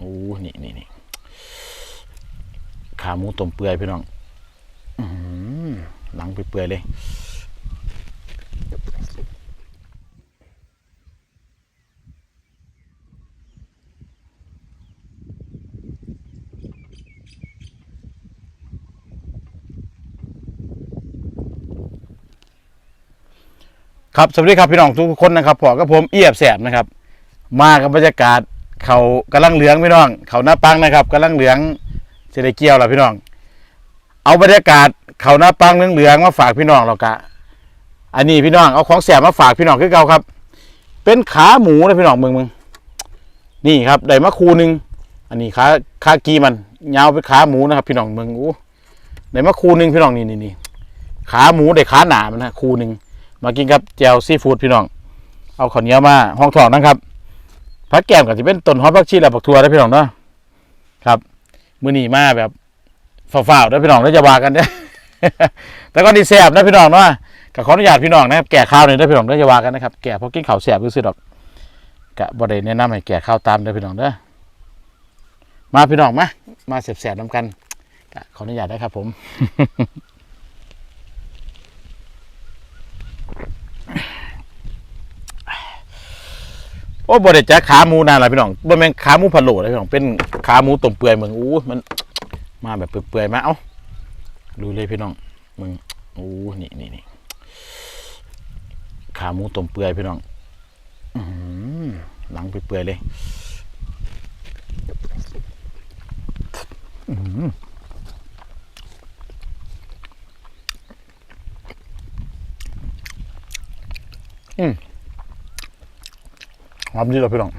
โอ้นี่นี่นี่ขาหมูต้มเปื่อยพี่น้องหือหนังเปื่อยๆเลยครับสวัสดีครับพี่น้องทุกคนนะครับพอกับผมเอียบแสบนะครับ มากับบรรยากาศ เขากำลังเหลืองพี่น้อง เขาหน้าปังนะครับกำลังเหลืองเสได็เกี่ยวล้วพี่น้อง เอาบรรยากาศเขาหน้าปังเหลืองๆมาฝากพี่น้องเรากะ อันนี้พี่น้องเอาของแสบมาฝากพี่น้องคือเก่าครับ เป็นขาหมูนะพี่น้องมืองมึงนี่ครับได้มาคูนึงอันนี้ขาขากีมันยาวเป็นขาหมูนะครับ พี่น้องมืองอู้ได้มาคูนึงพี่น้องนี่นี่นี่ขาหมูได้ขาหนามันนะคูนึงมากินกับแจวซีฟู้ดพี่น้อง เอาข้าวเหนียวมาห้องทองนะครับ พักแก้มกับจะเป็นต้นฮอตพักชีและผักทัวนะพี่น้องเนาะครับมื้อนี้มาแบบฝ่าวๆนะพี่น้องแล้วจะว่ากันเด้อแต่ก็ดีแซ่บนะพี่น้องเนาะก็ขออนุญาตพี่น้องนะครับแก่ข้าวหน่อยนะพี่น้องแล้จะว่ากันนะครับแก่เพราะกินข้าวแซ่บซื่อๆดอกกะบ่ได้แนะนำให้แก่ข้าวตามเด้พี่น้องเด้อมาพี่น้องมามาแซ่บๆนํกันขออนุญาตได้ครับผม โอ้บ่ได้จ้าขาหมูนานละพี่น้องบ่แม่นขาหมูพะโล้เลยพี่น้องเป็นขาหมูต้มเปื่อยเมืองอู้มัน มาแบบเปื่อยๆมาเอ้าดูเลยพี่น้องมึงอู้นี่นี่นี่ขาหมูต้มเปื่อยพี่น้องอื้อหือหนังเปื่อยๆเลยอื้อหืออืม หอมดีกับพี่น้อง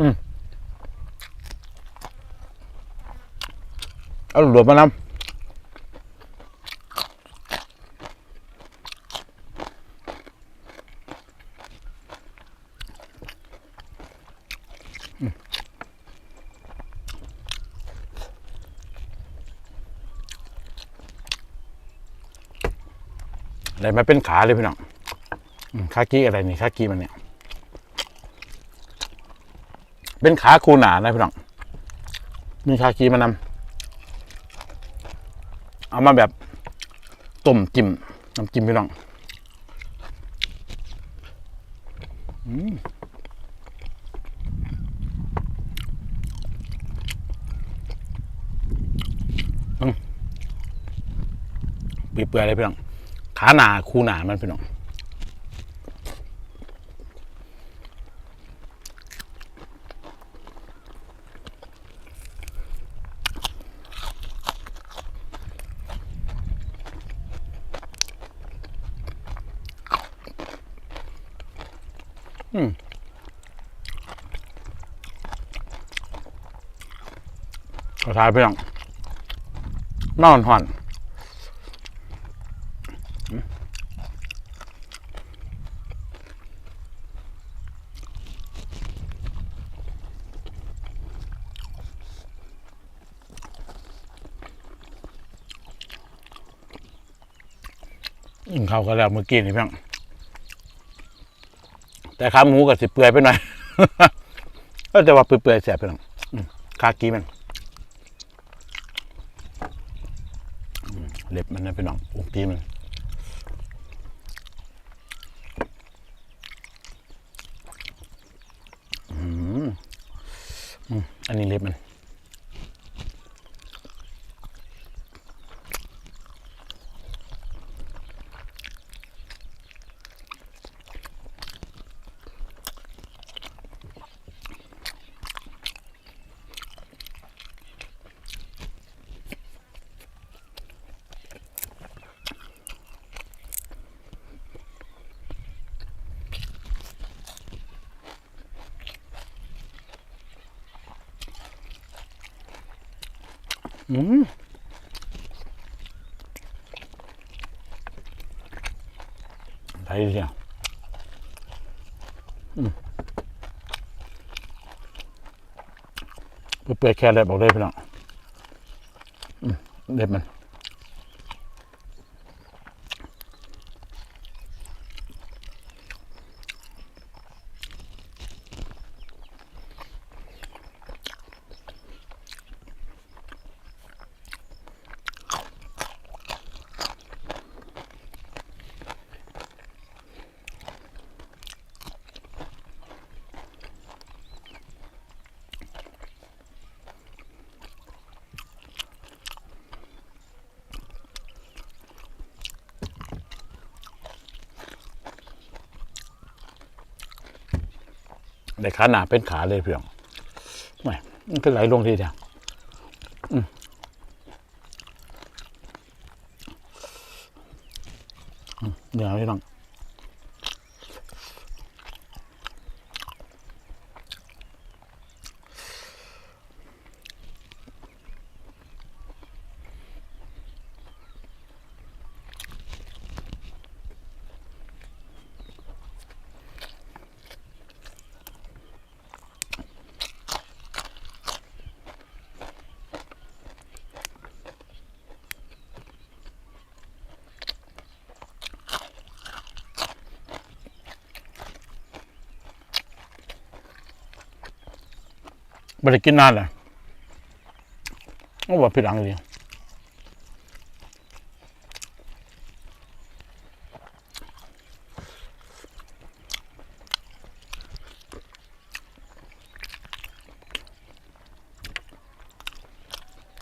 อืมเอาหลวมมานำ ไรมาเป็นขาเลยพี่น้องอืมขากี้อะไรนี่ขากี้มันเนี่ย เป็นขาคูหนานะพี่น้อง มีขากี้มานำเอามาแบบต้มจิ้มน้ำจิ้มพี่น้องอืมอืมเปื่อยๆเลยพี่น้อง ขาหนาคูหนามันพี่น้องอืมขอทายพี่น้องนอนห่อนอืม เขาก็แล้วเมื่อกี้นี่เพียงแต่ขาหมูกับสิเปื่อยไปหน่อยก็จะว่าเปื่อยๆแสบไปหน่อยขากีมันเล็บมันนะพี่น้องอุ้งปีมันอืม อันนี้เล็บมัน อืมไปเดียวอืมเปื่อยแค่เลยบอกได้พี่น้องเด็ดมัน ได้ขาหนาเป็นขาเลยเพียงไม่มันก็ไหลลงทีเดียวอืมอืมเดี๋ยวพี่น้อง ไม่ได้กินนานเลยก็บอกผิดหลังเลย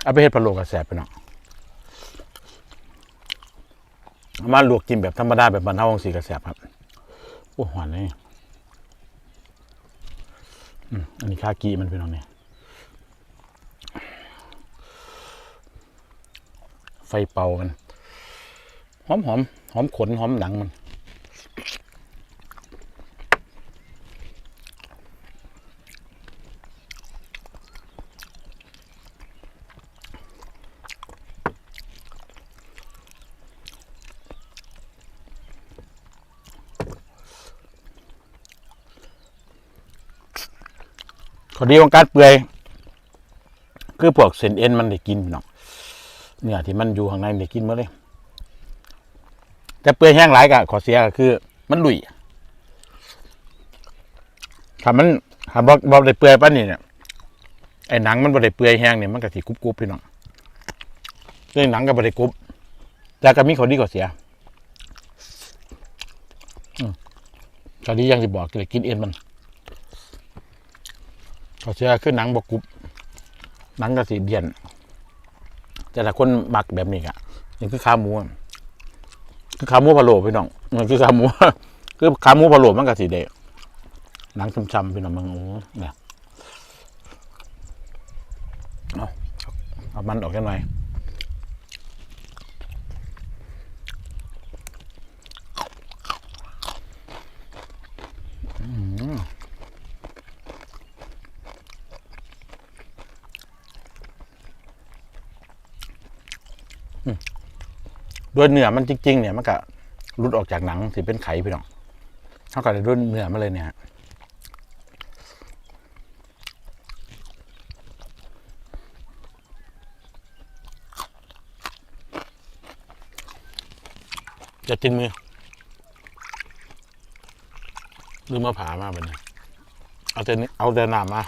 เอาไปเฮ็ดปลาโลกกระแสบไปเนาะเอามาลวกกินแบบธรรมดาแบบบรรเทาของสีกระแสบครับ โอ้หวานเลยอันนี้คากีมันเป็นตรงนี้ ไฟเป่ากัน หอมหอมหอมขนหอมหนังมันขอดีของการเปื่อย คือพวกเส้นเอ็นมันได้กินพี่น้อง เนื้อที่มันอยู่ข้างในมันได้กินหมาเลยแต่เปื่อยแห้งหลายก็ขอเสียก็คือ มันลุยถ้ามันถ้าบอกบอกได้เปื่อยปานนี้เนี่ยไอ้หนังมันบ่ได้เปื่อยแห้งเนี่ยมันก็สิกรุบๆพี่น้องเรื่องหนังก็บ่ได้กรุบแต่ก็มีข้อดีข้อเสียข้อดีย่างที่บอกคือได้กินเอ็นมันเขาเชื่อคือหนังบกกรุบหนังกระสีเดียน แต่ละคนมักแบบนี้อะนี่คือขาหมูคือขาหมูพะโล้พี่น้องมันคือขาหมูคือขาหมูพะโล้มันกระสีเดะหนังช้ำๆพี่น้องมึงโอ้เนี่ยเอาเอามันออกกันหน่อยอืม ด้วยเนื้อมันจริงๆเนี่ยมันก็รุดออกจากหนังสิเป็นไข่พี่น้องเท่ากับด้วยเนื้อมาเลยเนี่ยฮะจะกินมือลืมมาผ่ามาเป็นไงเอาแต่เอาแต่น้ำมา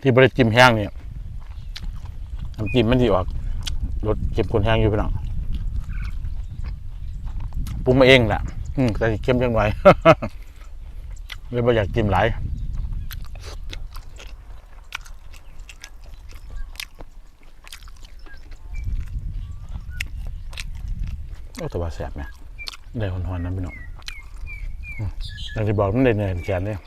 ที่บริจิมแห้งเนี่ยน้ำจิ้มมันที่ออกรสเค็มข้นแห้งอยู่พี่น้องปรุงมาเองแหละอืมแต่เค็มจังไงเลยไม่อยากจิ้มหลายโอ้แต่ว่าแสบนะได้หอนๆนะพี่น้องอืมอย่างที่บอกมันได้เนื้อแกนเนี่ย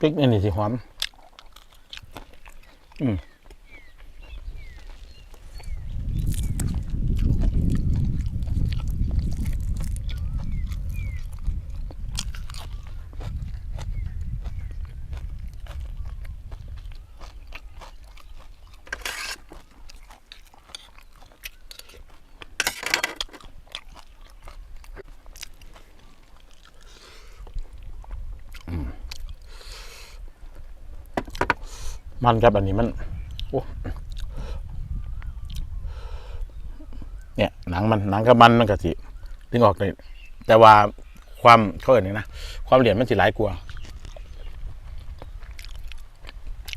พริกอันนี้สิหอม อืม มันครับอันนี้มันโอ้เนี่ยหนังมันหนังกับมันมันก็สิดึงออกเลยแต่ว่าความเขาเอ่ยนี่นะความเหลี่ยมมันสิหลายกว่า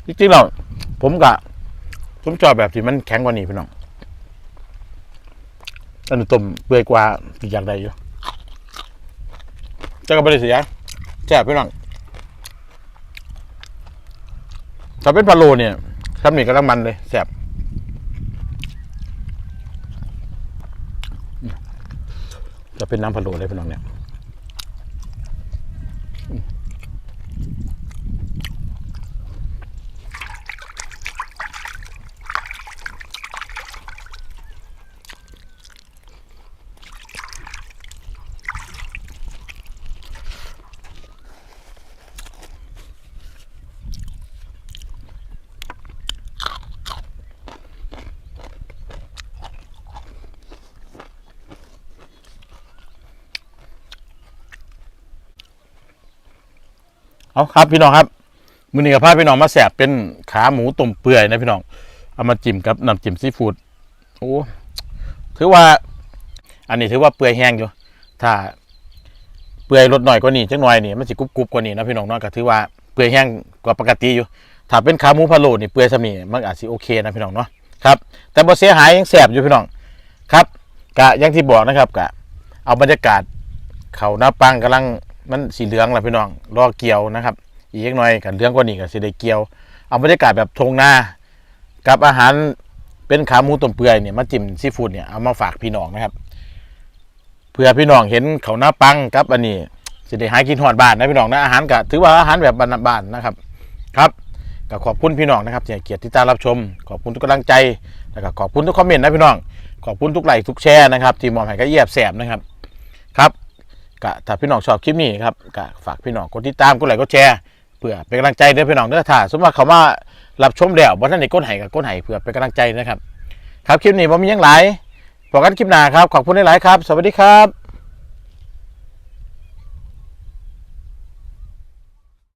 จริงๆเราผมกะผมชอบแบบที่มันแข็งกว่านี้พี่น้องอันนี้ต้มเปื่อยกว่าที่อย่ากได้อยู่จะก็ไม่ได้เสียแซ่พี่น้อง ถ้าเป็นพะโลเนี่ยทำนี่กำลังมันเลยแสบจะเป็นน้ำพะโลเลยพี่น้องเนี่ย เอาครับพี่น้องครับมือนี้กับพาพี่น้องมาแสบเป็นขาหมูต้มเปื่อยนะพี่น้องเอามาจิ้มกับน้ำจิ้มซีฟู้ดโอ้ถือว่า อันนี้ถือว่าเปื่อยแห้งอยู่ ถ้า เปื่อยลดหน่อยกว่านี้จังหน่อยนี่มันสิกรุบกรุบกว่านี้นะพี่น้องเนาะก็ถือว่าเปื่อยแห้งกว่าปกติอยู่ ถ้าเป็นขาหมูพะโล้นี่เปื่อยสมีมันอาจสิโอเคนะพี่น้องเนาะครับ แต่บ่เสียหายยังแสบอยู่พี่น้องครับกะอย่างที่บอกนะครับกะเอาบรรยากาศเขาหน้าปังกำลัง มันสีเหลืองแล้วพี่น้องรอเกี่ยวนะครับ อีกเล็กน้อยกันเหลืองกว่านี้ก็สิได้เกี่ยว เอาบรรยากาศแบบทงนากับอาหารเป็นขาหมูต้มเปื่อยเนี่ยมาจิ้มซีฟู้ดเนี่ยเอามาฝากพี่น้องนะครับเพื่อพี่น้องเห็นเขาหน้าปังกับอันนี้สิได้หากินหอดบ้านนะพี่น้องนะอาหารก็ถือว่าอาหารแบบบ้านๆนะครับ ครับก็ขอบคุณพี่น้องนะครับที่เกียรติที่ตารับชม ขอบคุณทุกกำลังใจแล้วก็ขอบคุณทุกคอมเมนต์นะพี่น้อง ขอบคุณทุกไลค์ทุกแชร์นะครับที่มองให้ก็เยียบแสบนะครับ ครับ กะถ้าพี่น้องชอบคลิปนี้ครับก็ฝากพี่น้องกดติดตามกดไลค์กดแชร์เพื่อเป็นกำลังใจเด้อพี่น้องเด้อถ้าสมมติว่าเขามารับชมแล้วบ่ท่านได้กดไห้กับกดไห้เพื่อเป็นกำลังใจนะครับ ครับคลิปนี้ผมมียังหลายพบกันคลิปหน้าครับขอบคุณหลายๆครับ สวัสดีครับ